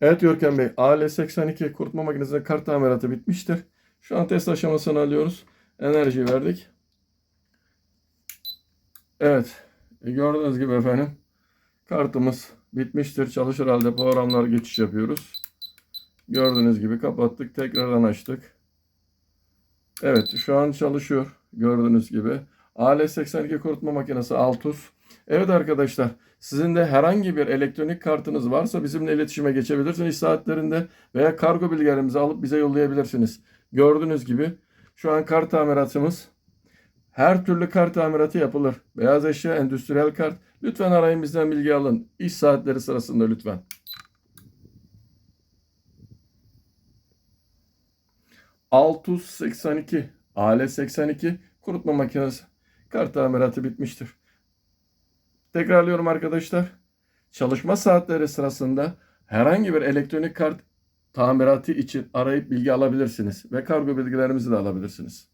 Evet Görkem Bey, AL82 kurutma makinesinin kart tamiratı bitmiştir. Şu an test aşamasını alıyoruz. Enerji verdik. Evet, gördüğünüz gibi efendim kartımız bitmiştir. Çalışır halde programlar geçiş yapıyoruz. Gördüğünüz gibi kapattık, tekrardan açtık. Evet, şu an çalışıyor. Gördüğünüz gibi. AL82 kurutma makinesi Altus. Evet arkadaşlar, sizin de herhangi bir elektronik kartınız varsa bizimle iletişime geçebilirsiniz saatlerinde veya kargo bilgilerimizi alıp bize yollayabilirsiniz. Gördüğünüz gibi şu an kart tamiratımız her türlü kart tamiratı yapılır. Beyaz eşya, endüstriyel kart. Lütfen arayın bizden bilgi alın. İş saatleri sırasında lütfen. ...682... AL82 kurutma makinesi kart tamiratı bitmiştir. Tekrarlıyorum arkadaşlar. Çalışma saatleri sırasında herhangi bir elektronik kart tamiratı için arayıp bilgi alabilirsiniz ve kargo bilgilerimizi de alabilirsiniz.